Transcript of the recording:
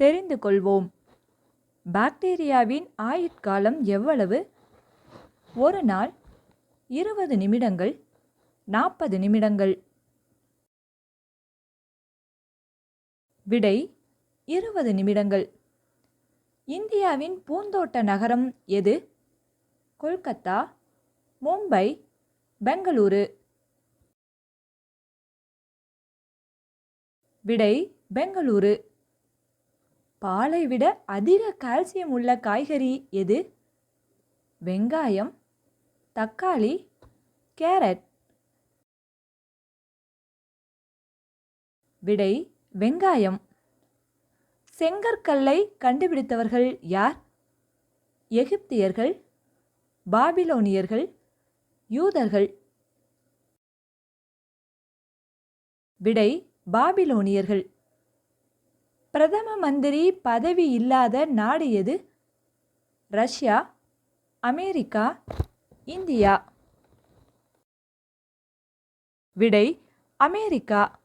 தெரிந்து கொள்வோம் பாக்டீரியாவின் ஆயுட்காலம் எவ்வளவு? ஒரு நாள் இருபது நிமிடங்கள் நாற்பது நிமிடங்கள். விடை இருபது நிமிடங்கள். இந்தியாவின் பூந்தோட்ட நகரம் எது? கொல்கத்தா மும்பை பெங்களூரு. விடை பெங்களூரு. பாலை விட அதிக கால்சியம் உள்ள காய்கறி எது? வெங்காயம் தக்காளி கேரட். விடை வெங்காயம். செங்கற்கல்லை கண்டுபிடித்தவர்கள் யார்? எகிப்தியர்கள் பாபிலோனியர்கள் யூதர்கள். விடை பாபிலோனியர்கள். பிரதம மந்திரி பதவி இல்லாத நாடு எது? Russia America India. விடை அமெரிக்கா.